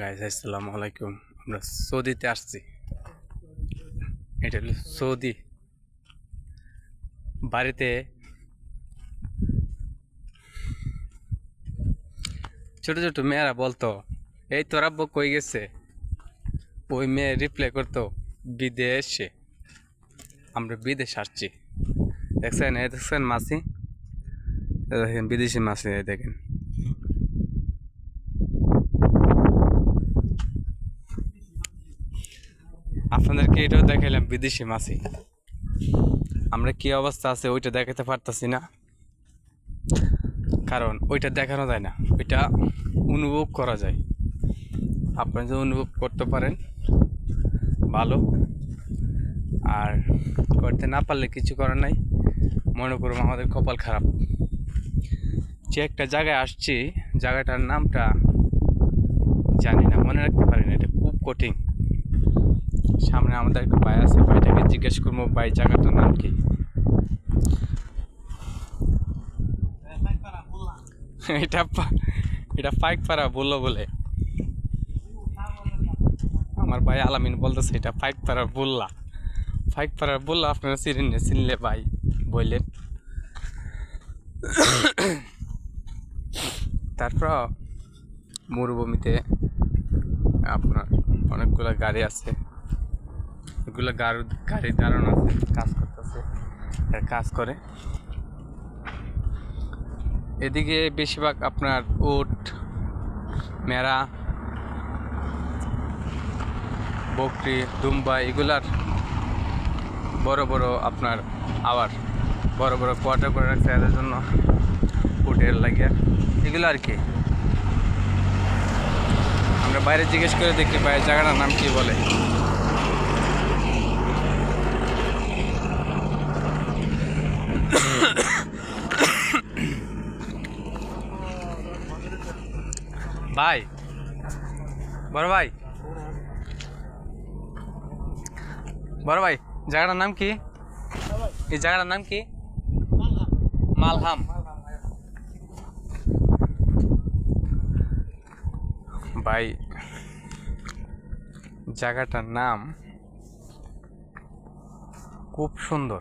Guys আসসালামু আলাইকুম। আমরা সৌদিতে আসছি। এটা হলো সৌদি। বাড়িতে ছোট ছোট মেয়েরা বলতো, এই তোর আব্বু কই গেছে? ওই মেয়ে রিপ্লাই করতো, বিদেশে। আমরা বিদেশ আসছি। দেখছেন, এই দেখছেন মাসি? দেখেন, বিদেশি মাসি দেখেন। আপনাদেরকে এটাও দেখাইলাম, বিদেশি মাছি। আমরা কি অবস্থা আছে ওইটা দেখাতে পারতাছি না। কারণ ওইটা দেখানো যায় না, ওইটা অনুভব করা যায়। আপনারা যদি অনুভব করতে পারেন, ভালো। আর করতে না পারলে কিছু করার নাই, মনে করুন আমাদের কপাল খারাপ। যে একটা জায়গায় আসছি, জায়গাটার নামটা জানি না, মনে রাখতে পারি না, এটা খুব কঠিন। সামনে আমাদের একটা ভাই আছে, ভাইটাকে জিজ্ঞেস করব, ভাই, জায়গাটার নাম কি? এটা এটা পাইকপাড়া বলল বলে। আমার ভাই আলামিন বলতেছে, এটা পাইকপাড়া বললা। পাইকপাড়া বললা আপনারা চিনেন না? চিনলে ভাই বললেন। তারপর মরুভূমিতে আপনার অনেকগুলো গাড়ি আছে। এগুলো গাড়ি গাড়ি দাঁড়ানো আছে, কাজ করতেছে কাজ করে। এদিকে বেশিরভাগ আপনার উট, মেরা, বকরি, দুম্বা, এগুলার বড় বড় আপনার আবার বড় বড় কোয়ার্টার করে রাখছে এদের জন্য উটের লাগিয়ে। এগুলো আর কি। আমরা বাইরে জিজ্ঞেস করে দেখি বাইরের জায়গাটার নাম কি বলে? ভাই, বড় ভাই। বড় ভাই, জায়গাটার নাম কি? এই জায়গাটার নাম কি? মালহাম। ভাই, জায়গাটার নাম খুব সুন্দর।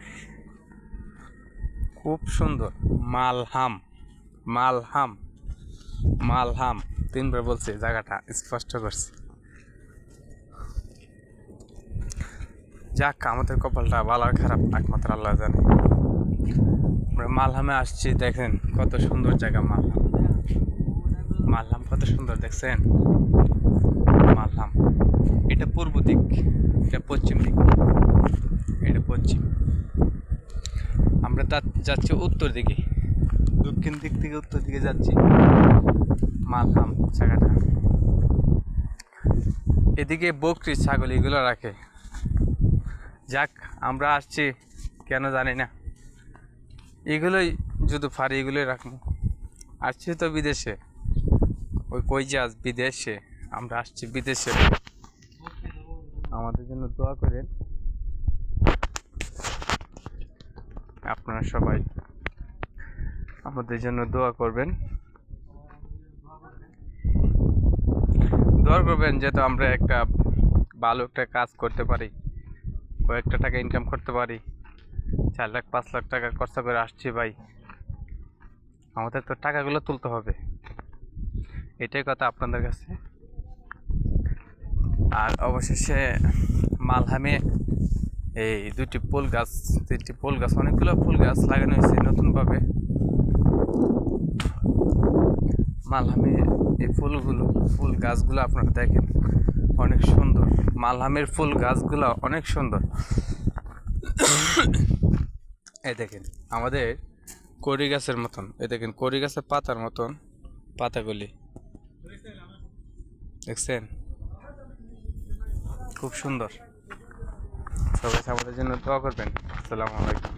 খুব সুন্দর। মালহাম। মালহাম। মালহাম। তিনবার বলছে জায়গাটা স্পষ্ট করছে। যাক, আমাদের কপালটা ভালো আর খারাপ, একমাত্র আল্লাহ জানে। আমরা মালহামে আসছি, দেখেন কত সুন্দর জায়গা মালহাম। মালহাম কত সুন্দর, দেখছেন? মালহাম। এটা পূর্ব দিক, এটা পশ্চিম দিক। এটা পশ্চিম। আমরা যাচ্ছি উত্তর দিকে। দক্ষিণ দিক থেকে উত্তর দিকে যাচ্ছি। মালহাম জায়গাটা এদিকে বকরি ছাগল এগুলো রাখে। যাক, আমরা আসছি, কেন জানি না। এগুলোই যদি ফারি এগুলোই রাখব। আসছি তো বিদেশে। ওই কই যাস বিদেশে? আমরা আসছি বিদেশে। আমাদের জন্য দোয়া করেন। আপনারা সবাই আমাদের জন্য দোয়া করবেন। দোয়া করবেন যেহেতু আমরা একটা ভালো একটা কাজ করতে পারি, কয়েকটা টাকা ইনকাম করতে পারি। চার লাখ, পাঁচ লাখ টাকা খরচা করে আসছি ভাই। আমাদের তো টাকাগুলো তুলতে হবে। এটাই কথা আপনাদের কাছে। আর অবশেষে মালহামে এই দুটি ফুল গাছ, তিনটি ফুল গাছ, অনেকগুলো ফুল গাছ লাগানো হয়েছে নতুনভাবে। মালহামে এই ফুলগুলো, ফুল গাছগুলো আপনারা দেখেন, অনেক সুন্দর। মালহামের ফুল গাছগুলো অনেক সুন্দর। এই দেখেন, আমাদের কড়ি গাছের মতন। এই দেখেন, কড়ি গাছের পাতার মতন পাতাগুলি। দেখছেন? খুব সুন্দর। সবাই আমাদের জন্য দোয়া করবেন। আসসালামু আলাইকুম।